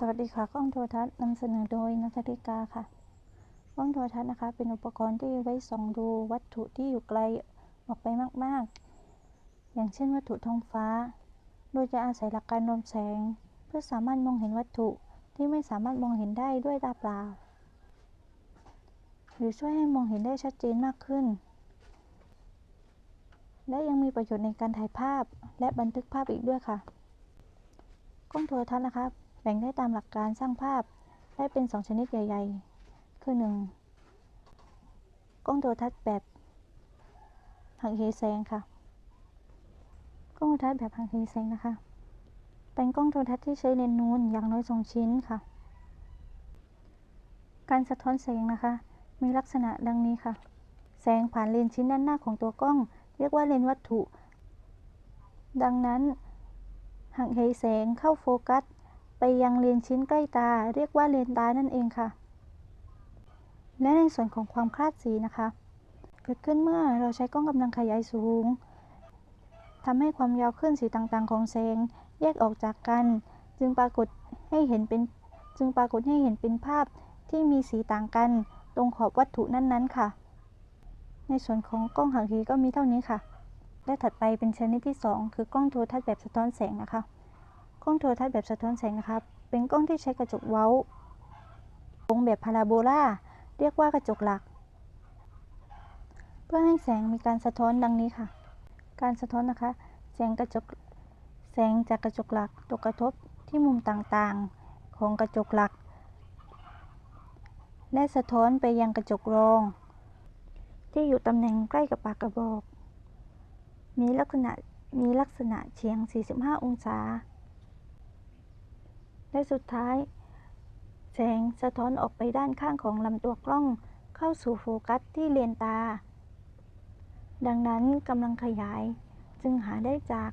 สวัสดีค่ะกล้องโทรทัศน์นำเสนอโดยนัทธิกาค่ะ กล้องโทรทัศน์นะคะ เป็นอุปกรณ์ที่ไว้ส่องดูวัตถุที่อยู่ไกลออกไปมาก ๆ อย่างเช่นวัตถุท้องฟ้า โดยจะอาศัยหลักการรวมแสง เพื่อสามารถมองเห็นวัตถุที่ไม่สามารถมองเห็นได้ด้วยตาเปล่า หรือช่วยให้มองเห็นได้ชัดเจนมากขึ้น และยังมีประโยชน์ในการถ่ายภาพและบันทึกภาพอีกด้วยค่ะ กล้องโทรทัศน์นะคะ แบ่งได้ตามหลักการสร้างภาพได้เป็น 2 ชนิดใหญ่ๆ คือ 1. กล้องโทรทัศน์แบบหักเหแสงค่ะ กล้องโทรทัศน์แบบหักเหแสงนะคะ เป็นกล้องโทรทัศน์ที่ใช้เลนส์นูนอย่างน้อยสองชิ้นค่ะ การสะท้อนแสงนะคะ มีลักษณะดังนี้ค่ะ แสงผ่านเลนส์ชิ้นด้านหน้าของตัวกล้อง เรียกว่าเลนส์วัตถุ ดังนั้นหักเหแสงเข้าโฟกัส ไปยังเลนชิ้นใกล้ตา เรียกว่าเลนตานั่นเองค่ะ และในส่วนของความคลาดสีนะคะ เกิดขึ้นเมื่อเราใช้กล้องกำลังขยายสูงทำให้ความยาวคลื่นสีต่างๆ ของแสงแยกออกจากกัน จึงปรากฏให้เห็นเป็นจึงปรากฏให้เห็นเป็นภาพที่มีสีต่างกัน ตรงขอบวัตถุนั้นๆค่ะ ในส่วนของกล้องหักเหก็มีเท่านี้ค่ะและถัดไปเป็นชนิดที่ 2 คือกล้องโทรทัศน์แบบสะท้อนแสงนะคะ กล้องโทรทัศน์แบบสะท้อนแสงนะคะเป็นกล้องที่ใช้กระจกเว้าวงแบบพาราโบลาเรียกว่ากระจกหลัก เพื่อให้แสงมีการสะท้อนดังนี้ค่ะ การสะท้อนนะคะ แสงกระจกแสงจากกระจกหลักตกกระทบที่มุมต่างๆของกระจกหลัก และสะท้อนไปยังกระจกรอง ที่อยู่ตำแหน่งใกล้กับปากกระบอก มีลักษณะมีลักษณะเฉียง 45 องศา และสุดท้าย แสงสะท้อนออกไปด้านข้างของลำตัวกล้อง เข้าสู่โฟกัสที่เลนตา ดังนั้นกำลังขยาย จึงหาได้จาก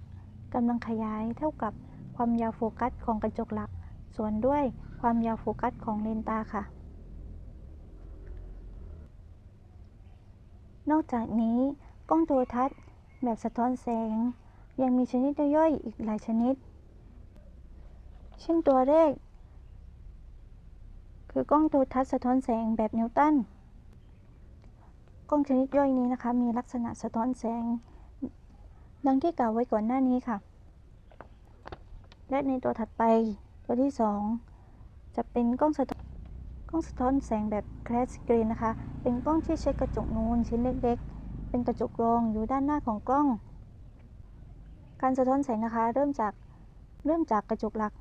กำลังขยายเท่ากับความยาวโฟกัสของกระจกหลัก ส่วนด้วยความยาวโฟกัสของเลนตาค่ะ นอกจากนี้กล้องโทรทัศน์แบบสะท้อนแสง ยังมีชนิดย่อยๆอีกหลายชนิด เช่นตัวแรก คือกล้องโทรทัศน์สะท้อนแสงแบบนิวตัน กล้องชนิดย่อยนี้นะคะ มีลักษณะสะท้อนแสง ดังที่กล่าวไว้ก่อนหน้านี้ค่ะ และในตัวถัดไปตัวที่ 2 จะเป็นกล้องสะท้อนกล้องสะท้อนแสงแบบแคลสกรีนนะคะ เป็นกล้องที่ใช้กระจกนูนชิ้นเล็กๆ เป็นกระจกรองอยู่ด้านหน้าของกล้อง การสะท้อนแสงนะคะ เริ่มจากเริ่มจากกระจกหลัก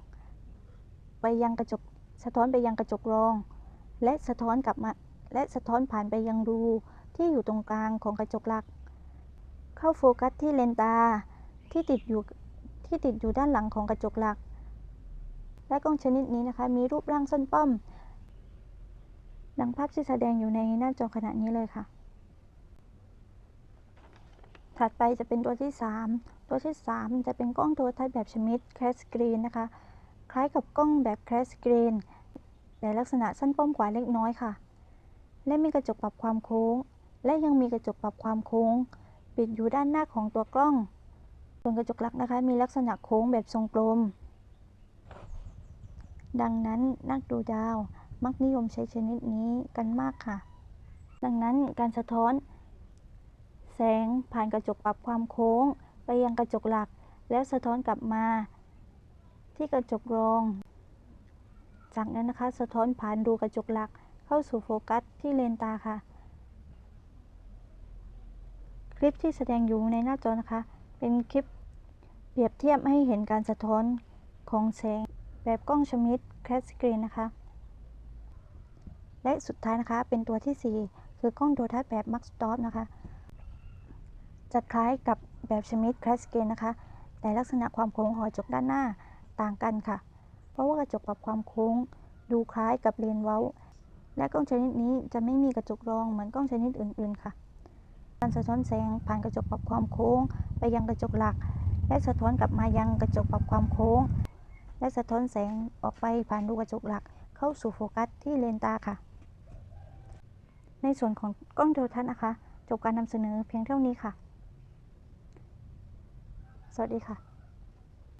ไปยังกระจกสะท้อนไปยังกระจกรอง และสะท้อนกลับมาและสะท้อนผ่านไปยังรูที่อยู่ตรงกลางของกระจกหลัก เข้าโฟกัสที่เลนตาที่ติดอยู่ที่ติดอยู่ด้านหลังของกระจกหลัก และกล้องชนิดนี้นะคะมีรูปร่างส้นป้อม ดังภาพที่แสดงอยู่ในหน้าจอขณะนี้เลยค่ะ ถัดไปจะเป็นตัวที่ 3 ตัวที่ 3 จะเป็นกล้องโทรทัศน์แบบชมิดแคสกรีนนะคะ คล้ายกับกล้องแบบแคสกรีนแต่ลักษณะสั้นป้อมกว่าเล็กน้อยค่ะ และมีกระจกปรับความโค้ง และยังมีกระจกปรับความโค้ง ปิดอยู่ด้านหน้าของตัวกล้อง ส่วนกระจกหลักนะคะ มีลักษณะโค้งแบบทรงกลม ดังนั้นนักดูดาวมักนิยมใช้ชนิดนี้กันมากค่ะ ดังนั้นการสะท้อน แสงผ่านกระจกปรับความโค้ง ไปยังกระจกหลัก แล้วสะท้อนกลับมา ที่กระจกรอง จากนั้นนะคะ สะท้อนผ่านรูกระจกหลักเข้าสู่โฟกัสที่เลนตาค่ะ คลิปที่แสดงอยู่ในหน้าจอนะคะ เป็นคลิปเปรียบเทียบให้เห็นการสะท้อนของแสงแบบกล้องชมิดแคสกรีนนะคะ และสุดท้ายนะคะเป็นตัวที่ 4 คือกล้องโทรทัศน์แบบมักสตอปนะคะ จะคล้ายกับแบบชมิดแคสกรีนนะคะ แต่ลักษณะความโค้งขอจกด้านหน้า ต่างกันค่ะ เพราะว่ากระจกปรับความโค้ง ดูคล้ายกับเลนเว้า และกล้องชนิดนี้จะไม่มีกระจกรองเหมือนกล้องชนิดอื่นๆค่ะ การสะท้อนแสงผ่านกระจกปรับความโค้ง ไปยังกระจกหลัก และสะท้อนกลับมายังกระจกปรับความโค้ง และสะท้อนแสงออกไปผ่านรูกระจกหลัก เข้าสู่โฟกัสที่เลนตาค่ะ ในส่วนของกล้องโทรทัศน์นะคะ จบการนำเสนอเพียงเท่านี้ค่ะ สวัสดีค่ะ